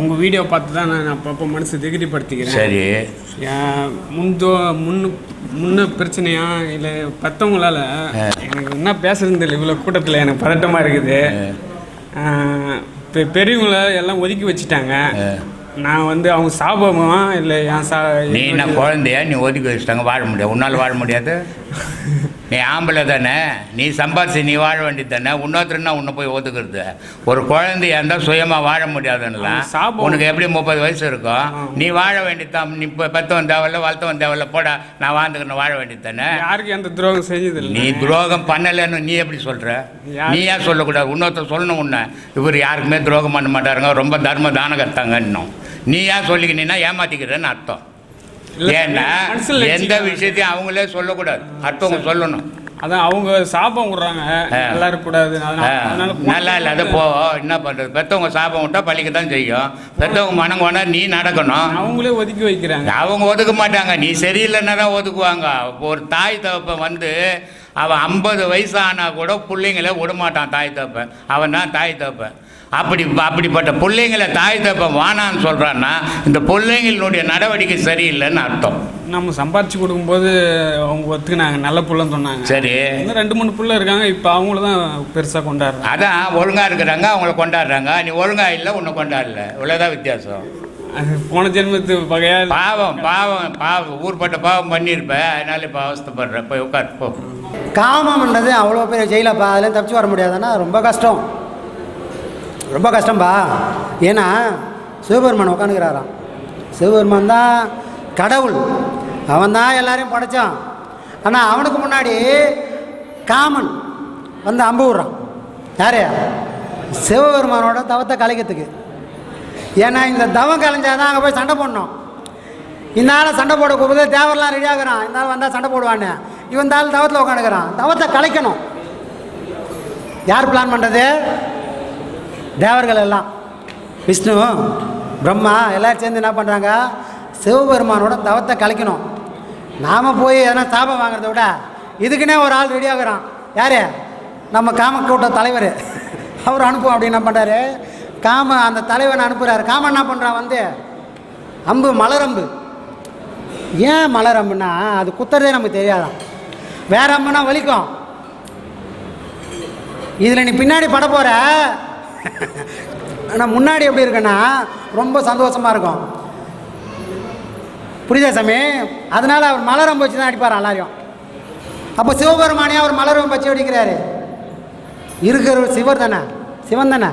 உங்கள் வீடியோ பார்த்து தான் நான் அப்பப்போ மனசு திகிரிப்படுத்திக்கிறேன். சரி. முந்தோ முன்னு முன்ன பிரச்சனையா இல்லை பத்தவங்களால எனக்கு என்ன பேசுறதுன்னு தெரியல இவ்வளோ கூட்டத்தில் எனக்கு பதட்டமாக இருக்குது. பெ பெரியவங்கள எல்லாம் ஒதுக்கி வச்சுட்டாங்க. நான் வந்து அவங்க சாபமா இல்லை என் சா நீ என்ன குழந்தையா? நீ ஒதுக்கி வச்சுட்டாங்க வாழ முடியாது. உன்னால் வாழ முடியாது? நீ ஆம்பளை தானே? நீ சம்பாதிச்சு நீ வாழ வேண்டியது தானே? இன்னொருத்தருன்னா உன்னை போய் ஒதுக்குறது. ஒரு குழந்தையா இருந்தால் சுயமாக வாழ முடியாதுன்னா அது சாபம். உனக்கு எப்படி முப்பது வயசு இருக்கும்? நீ வாழ வேண்டியது தான். நீ இப்போ பெத்தவன் தேவையில்ல வளர்த்தவன் தேவையில்ல போடா. நான் வாழ்ந்துக்கணும் வாழ வேண்டியது தானே? யாருக்கும் எந்த துரோகம் செஞ்சதில்லை. நீ துரோகம் பண்ணலைன்னு நீ எப்படி யார்? நீ ஏன் சொல்லக்கூடாது? இன்னொருத்தர் சொல்லணும் உன்னை. இவர் யாருக்குமே துரோகம் பண்ண மாட்டாருங்க. ரொம்ப தர்ம தானம் கத்தாங்கன்னும் நீ ஏன் சொல்லிக்கினீன்னா ஏமாத்திக்கிறேன்னு அர்த்தம். ஏன்னா எந்த. விஷயத்தையும் அவங்களே சொல்லக்கூடாது. அடுத்தவங்க சொல்லணும். அதான் அவங்க சாபம் விடுறாங்க. நல்லா இருக்கக்கூடாது. நல்லா இல்லை அதை போ என்ன பண்ணுறது பெற்றவங்க சாபம் விட்டா பழிக்க தான் செய்யும். பெற்றவங்க மனம் கொண்டா நீ நடக்கணும். அவங்களே ஒதுக்கி வைக்கிறாங்க அவங்க ஒதுக்க மாட்டாங்க. நீ சரியில்லைன்னா தான் ஒதுக்குவாங்க. ஒரு தாய் தகப்பன் வந்து அவன் ஐம்பது வயசு ஆனால் கூட பிள்ளைங்கள விடமாட்டான் தாய் தகப்பன். அவன் தான் தாய் தகப்பன். அப்படி அப்படிப்பட்ட பிள்ளைங்களை தாய் தகப்பன் வானான்னு சொல்கிறான்னா இந்த பிள்ளைங்களுடைய நடவடிக்கை சரியில்லைன்னு அர்த்தம். நம்ம சம்பாரிச்சு கொடுக்கும்போது அவங்க ஒத்துக்கினாங்க நல்ல புள்ளன்னு சொன்னாங்க. சரி. இன்னும் ரெண்டு மூணு புள்ள இருக்காங்க இப்போ அவங்கள தான் பெருசாக கொண்டாடுறாங்க. அதான் ஒழுங்காக இருக்கிறாங்க அவங்கள கொண்டாடுறாங்க. நீ ஒழுங்காக இல்லை உன்னை கொண்டாடல. இவ்வளோதான் வித்தியாசம். போன ஜென்மத்து வகையா பாவம் பாவம் பாவம். ஊர்பட்ட பாவம் பண்ணியிருப்ப அதனால இப்போ அவஸ்தைப்படுற போய் உட்கார் போ. காமம்ன்றது அவ்வளோ பெரிய ஜெயிலப்பா அதில் தப்பிச்சு வர முடியாதுன்னா ரொம்ப கஷ்டம். ரொம்ப கஷ்டம்பா. ஏன்னா சிவபெருமான் உட்காந்துக்கிறாராம் சிவபெருமான் தான் கடவுள். அவன் தான் எல்லாரையும் படைத்தான் ஆனால் அவனுக்கு முன்னாடி காமன் வந்து அம்பு விடுறான். யாரு? சிவபெருமானோட தவத்தை கலைக்கிறதுக்கு. ஏன்னா இந்த தவம் கலைஞ்சாதான் அங்கே போய் சண்டை போடணும். இந்த ஆளை சண்டை போட கூப்பிட்டு தேவரெலாம் ரெடி ஆகுறான். இந்த ஆள் வந்தால் சண்டை போடுவான்னு. இவன் இந்த ஆள் தவத்தில் உட்காந்துக்கிறான் தவத்தை கலைக்கணும். யார் பிளான் பண்ணுறது தேவர்கள் எல்லாம் விஷ்ணு பிரம்மா எல்லோரும் சேர்ந்து என்ன பண்ணுறாங்க சிவபெருமானோட தவத்தை கலைக்கணும். நாம் போய் எதனா சாபம் வாங்குறத விட இதுக்குன்னே ஒரு ஆள் ரெடி ஆகுறான். யார்? நம்ம காமக்கூட்ட தலைவர். அவர் அனுப்புவோம் அப்படின்னு என்ன பண்ணுறாரு காம அந்த தலைவனை அனுப்புகிறாரு காமன் என்ன பண்ணுறான் வந்து? அம்பு மலரம்பு. ஏன் மலரம்புனா அது குத்துறதே நமக்கு தெரியாதான். வேற அம்புனா வலிக்கும். இதில் நீ பின்னாடி பட போகிற ஆனால் முன்னாடி எப்படி இருக்குன்னா ரொம்ப சந்தோஷமாக இருக்கும். புரியுதா சாமி? அதனால் அவர் மலரம்பு வச்சு தான் அடிப்பார் எல்லாரையும். அப்போ சிவபெருமானே அவர் மலரம்பு வச்சு அடிக்கிறாரு. இருக்கிறவர் சிவர் தானே? சிவன் தானே?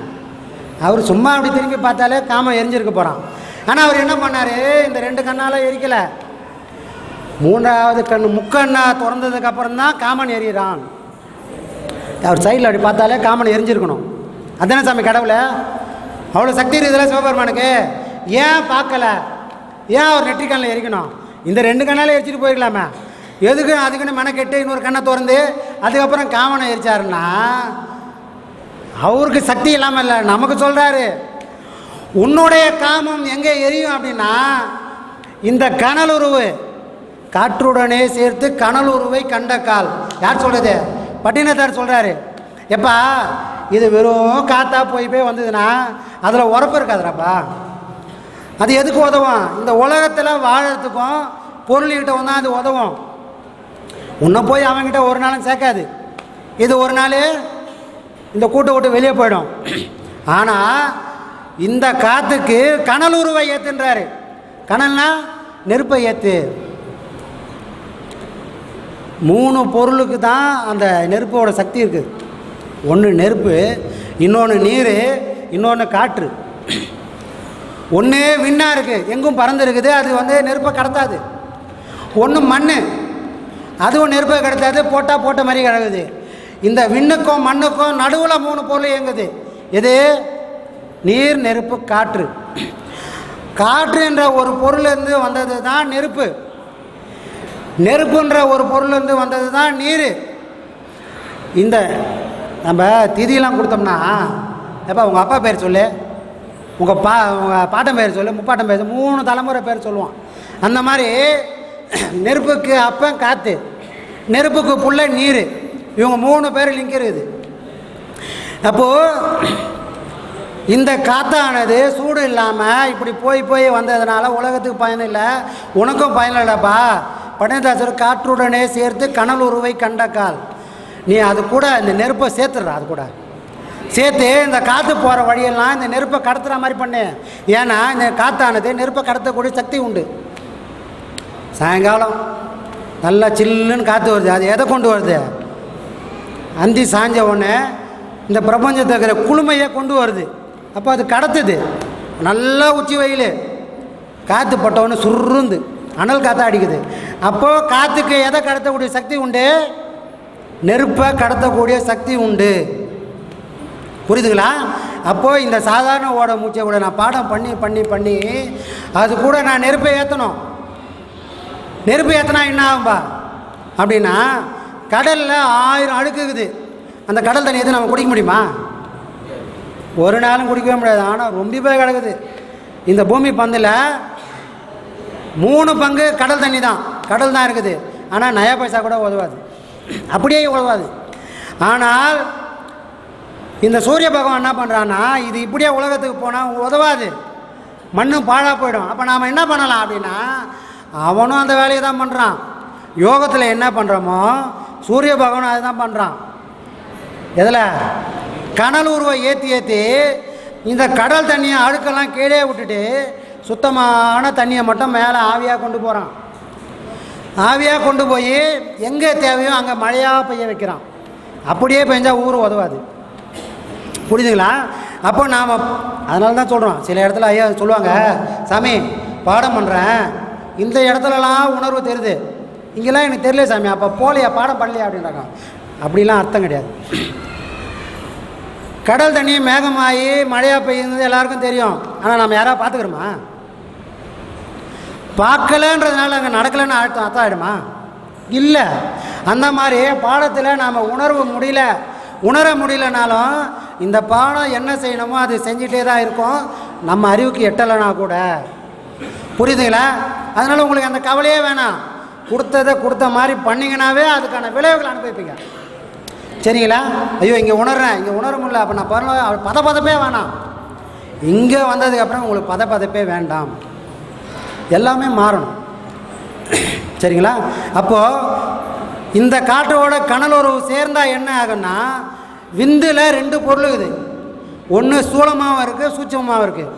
அவர் சும்மா அப்படி திரும்பி பார்த்தாலே காமம் எரிஞ்சிருக்க போகிறான் ஆனால் அவர் என்ன பண்ணார்? இந்த ரெண்டு கண்ணால் எரிக்கலை. மூன்றாவது கண் முக்கண்ணா திறந்ததுக்கப்புறம் தான் காமன் எரியிறான். அவர் சைடில் அப்படி பார்த்தாலே காமன் எரிஞ்சிருக்கணும். அதானே சாமி கடவுளை? அவ்வளோ சக்தி இருக்குதுல்ல சிவபெருமானுக்கு. ஏன் பார்க்கல? ஏன் அவர் நெற்றிக்கண்ணில் எரிக்கணும்? இந்த ரெண்டு கண்ணால் எரிச்சிட்டு போயிருக்கலாமே. எதுக்கு அதுக்குன்னு மெனக்கெட்டு இன்னொரு கண்ணை திறந்து அதுக்கப்புறம் காமனை எரிச்சாருன்னா அவருக்கு சக்தி இல்லாமல் இல்லை. நமக்கு சொல்கிறாரு உன்னுடைய காமம் எங்கே எரியும் அப்படின்னா இந்த கனலுருவு. காற்றுடனே சேர்த்து கனலுருவை கண்ட கால். யார் சொல்கிறது பட்டினத்தார் சொல்கிறாரு எப்பா இது வெறும் காத்தா போய் போய் வந்ததுன்னா அதில் உரப்பு இருக்காதுடாப்பா. அது எதுக்கு உதவும்? இந்த உலகத்தில் வாழறதுக்கும் பொருள்கிட்ட வந்தால் அது உதவும். உன்னை போய் அவன்கிட்ட ஒரு நாளும் சேர்க்காது. இது ஒரு நாள் இந்த கூட்டை விட்டு வெளியே போயிடும். ஆனால் இந்த காற்றுக்கு கனல் உருவை ஏற்றுன்றாரு கனல்னா நெருப்பை ஏற்று மூணு பொருளுக்கு தான் அந்த நெருப்போட சக்தி இருக்குது ஒன்று நெருப்பு இன்னொன்று நீர் இன்னொன்று காற்று. ஒன்று விண்ணாக இருக்குது எங்கும் பறந்து இருக்குது அது வந்து நெருப்பை கடத்தாது. ஒன்று மண் அதுவும் நெருப்பை கடத்தாது. போட்டால் போட்ட மாதிரி கிடக்குது இந்த விண்ணுக்கும் மண்ணுக்கும் நடுவில் மூணு பொருள் இயங்குது. எது? நீர் நெருப்பு காற்று. காற்று என்ற ஒரு பொருளிலிருந்து வந்தது தான் நெருப்பு. நெருப்புன்ற ஒரு பொருளிலிருந்து வந்தது தான் நீர். இந்த நம்ம திதியெல்லாம் கொடுத்தோம்னா எப்போ உங்கள் அப்பா பேர் சொல்லு. உங்கள் பா உங்கள் பாட்டன் பேர் சொல்லு முப்பாட்டம் பேர் மூணு தலைமுறை பேர் சொல்லுவான். அந்த மாதிரி நெருப்புக்கு அப்பம் காற்று நெருப்புக்கு புள்ள நீர். இவங்க மூணு பேர் லிங்க் இருக்குது. அப்போது இந்த காத்தானது சூடு இல்லாமல் இப்படி போய் போய் வந்ததுனால உலகத்துக்கு பயன் இல்லை. உனக்கும் பயன் இல்லைப்பா பட்டணதாசர் காற்றுடனே சேர்த்து கனல் உருவை கண்டக்கால் நீ அது கூட இந்த நெருப்பை சேர்த்துடுற அது கூட. சேர்த்து இந்த காற்று போகிற வழியெல்லாம் இந்த நெருப்பை கடத்துகிற மாதிரி பண்ணு. ஏன்னா இந்த காற்றானது நெருப்பை கடத்தக்கூடிய சக்தி உண்டு. சாயங்காலம் நல்லா சில்லுன்னு காற்று வருது. அது எதை கொண்டு வருது? அந்தி சாஞ்ச உடனே இந்த பிரபஞ்சத்தில் இருக்கிற குளுமையை கொண்டு வருது. அப்போ அது கடத்துது. நல்லா உச்சி வெயில். காற்று பட்டவொன்னே சுருந்து அனல் காற்றா அடிக்குது. அப்போது காற்றுக்கு எதை கடத்தக்கூடிய சக்தி உண்டு? நெருப்பை கடத்தக்கூடிய சக்தி உண்டு. புரியுதுங்களா? அப்போது இந்த சாதாரண ஓட மூச்சை கூட நான் பாடம் பண்ணி பண்ணி பண்ணி அது கூட நான் நெருப்பை ஏற்றணும் நெருப்பு ஏற்றினா என்ன ஆகும்பா? அப்படின்னா கடலில் ஆயிரம் அழுக்குக்குது அந்த கடல் தண்ணி எதுவும் நம்ம குடிக்க முடியுமா? ஒரு நாளும் குடிக்கவே முடியாது. ஆனால் ரொம்ப போய் கிடக்குது. இந்த பூமி பந்தில் மூணு பங்கு கடல் தண்ணி தான். கடல் தான் இருக்குது. ஆனால் நயா பைசா கூட உதவாது. அப்படியே உதவாது ஆனால் இந்த சூரிய பகவான் என்ன பண்ணுறான்னா இது இப்படியே உலகத்துக்கு போனால் உதவாது. மண்ணும் பாழாக போயிடும். அப்போ நாம் என்ன பண்ணலாம் அப்படின்னா அவனும் அந்த வேலையை தான் பண்ணுறான் யோகத்தில் என்ன பண்ணுறோமோ சூரிய பகவானும் அதுதான் பண்ணுறான் எதில்? கடல் உருவை ஏற்றி ஏற்றி இந்த கடல் தண்ணியை அழுக்கெல்லாம் கீழே விட்டுட்டு சுத்தமான தண்ணியை மட்டும் மேலே ஆவியாக கொண்டு போகிறான் ஆவியாக கொண்டு போய் எங்கே தேவையோ அங்கே மழையாக பெய்ய வைக்கிறான். அப்படியே பெஞ்சால் ஊர் உதவாது. புரியுதுங்களா அப்போ நாம் அதனால தான் சொல்கிறோம் சில இடத்துல ஐயா சொல்லுவாங்க சாமி பாடம் பண்ணுறேன் இந்த இடத்துலலாம் உணர்வு தெரியுது. இங்கெல்லாம் எனக்கு தெரியல சாமி. அப்போ போலையா பாடம் பண்ணலையா? அப்படின்றாங்க. அப்படிலாம் அர்த்தம் கிடையாது. கடல் தண்ணி மேகமாகி மழையாக பெய்யுறது எல்லாருக்கும் தெரியும். ஆனால் நம்ம யாராவது பார்த்துக்கிறோமா? பார்க்கலன்றதுனால அங்கே நடக்கலைன்னு அர்த்தம் அர்த்தம் ஆகிடுமா இல்லை. அந்த மாதிரி பாடத்தில் நாம் உணர்வு முடியல. உணர முடியலனாலும் இந்த பாடம் என்ன செய்யணுமோ அது செஞ்சிட்டே தான் இருக்கும். நம்ம அறிவுக்கு எட்டலைனா கூட. புரியுதுங்களா? அதனால் உங்களுக்கு அந்த கவலையே வேணாம். கொடுத்ததை கொடுத்த மாதிரி பண்ணிங்கனாவே அதுக்கான விளைவுகளை அனுபவிப்பீங்க. சரிங்களா? ஐயோ இங்கே உணர்றேன். இங்கே உணர முடியல. அப்போ நான் பரவாயில்ல பத பதப்பே வேணாம். இங்கே வந்ததுக்கப்புறம் உங்களுக்கு பத பதப்பே வேண்டாம். எல்லாமே மாறணும். சரிங்களா? அப்போது இந்த காற்றோட கனல் உறவு சேர்ந்தால் என்ன ஆகுன்னா விந்தில் ரெண்டு பொருள் இருக்குது. ஒன்று சூலமாகவும் இருக்குது சூட்சமாகவும் இருக்குது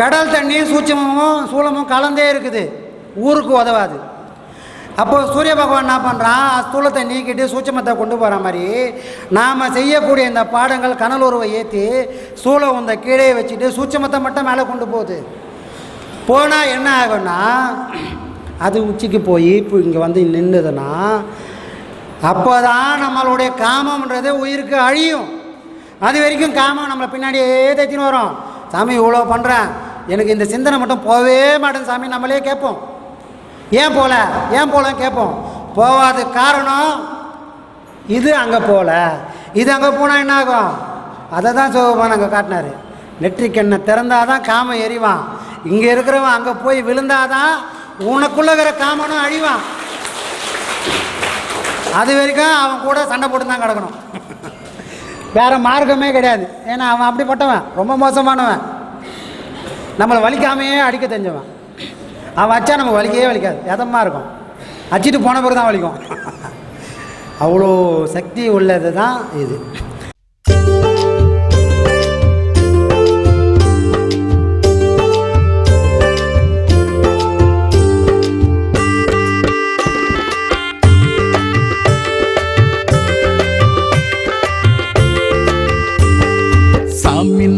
கடல் தண்ணி சூட்சமும் சூலமும் கலந்தே இருக்குது. ஊருக்கு உதவாது. அப்போது சூரிய பகவான் என்ன பண்ணுறான் ஸ்தூலத்தை நீக்கிட்டு சூட்சமத்தை கொண்டு போகிற மாதிரி நாம் செய்யக்கூடிய இந்த பாடங்கள் கனல் உருவை ஏற்றி சூளம் இந்த கீழே வச்சுட்டு சூட்சமத்தை மட்டும் மேலே கொண்டு போகுது. போனால் என்ன ஆகும்னா அது உச்சிக்கு போய் இப்போ இங்கே வந்து நின்றுதுன்னா அப்போ தான் நம்மளுடைய காமம்ன்றது உயிருக்கு அழியும். அது வரைக்கும் காமம் நம்மளை பின்னாடியே தைச்சின்னு வரும். சாமி இவ்வளோ பண்ணுறேன் எனக்கு இந்த சிந்தனை மட்டும் போகவே மாட்டேன் சாமி நம்மளே கேட்போம். ஏன் போகல ஏன் போகலன்னு கேட்போம். போகாத காரணம் இது அங்கே போகல இது அங்கே போனால் என்ன ஆகும்? அதை தான் சிவபெருமான் அங்கே காட்டினார். நெற்றிக்கண்ணை திறந்தாதான் தான் காமம் எரிவான். இங்கே இருக்கிறவன் அங்கே போய் விழுந்தாதான் உனக்குள்ளே இருக்கிற காமனும் அழிவான். அது வரைக்கும் அவன் கூட சண்டை போட்டு தான் கிடக்கணும். வேறு மார்க்கமே கிடையாது. ஏன்னா அவன் அப்படிப்பட்டவன் ரொம்ப மோசமானவன். நம்மளை வலிக்காமையே அடிக்க தெரிஞ்சவன். அவன் வச்சா நமக்கு வலிக்கவே வலிக்காது. எதமாக இருக்கும்? அச்சிட்டு போன பிறகு தான் வலிக்கும். அவ்வளோ சக்தி உள்ளது தான் இது.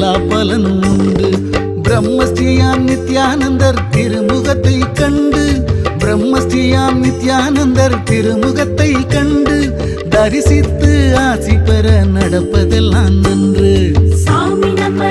விட்டா எல்லா பலனும் உண்டு. பிரம்மஸ்ரீயாம் நித்யானந்தர் திருமுகத்தை கண்டு. பிரம்மஸ்ரீயாம் நித்யானந்தர் திருமுகத்தை கண்டு. தரிசித்து ஆசி பெற நடப்பதெல்லாம் நன்று. சாமி நம்ம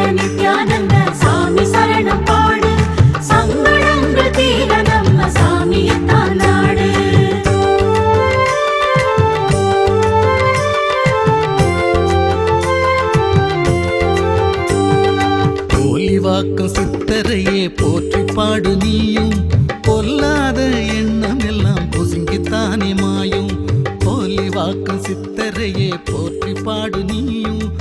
போலிவாக்கம் சித்தரையே போற்றி பாடு நீயும். பொல்லாத எண்ணம் எல்லாம் பொசுங்கித்தானே மாயும். போலி போலிவாக்கம் சித்தரையே போற்றி பாடு நீயும்.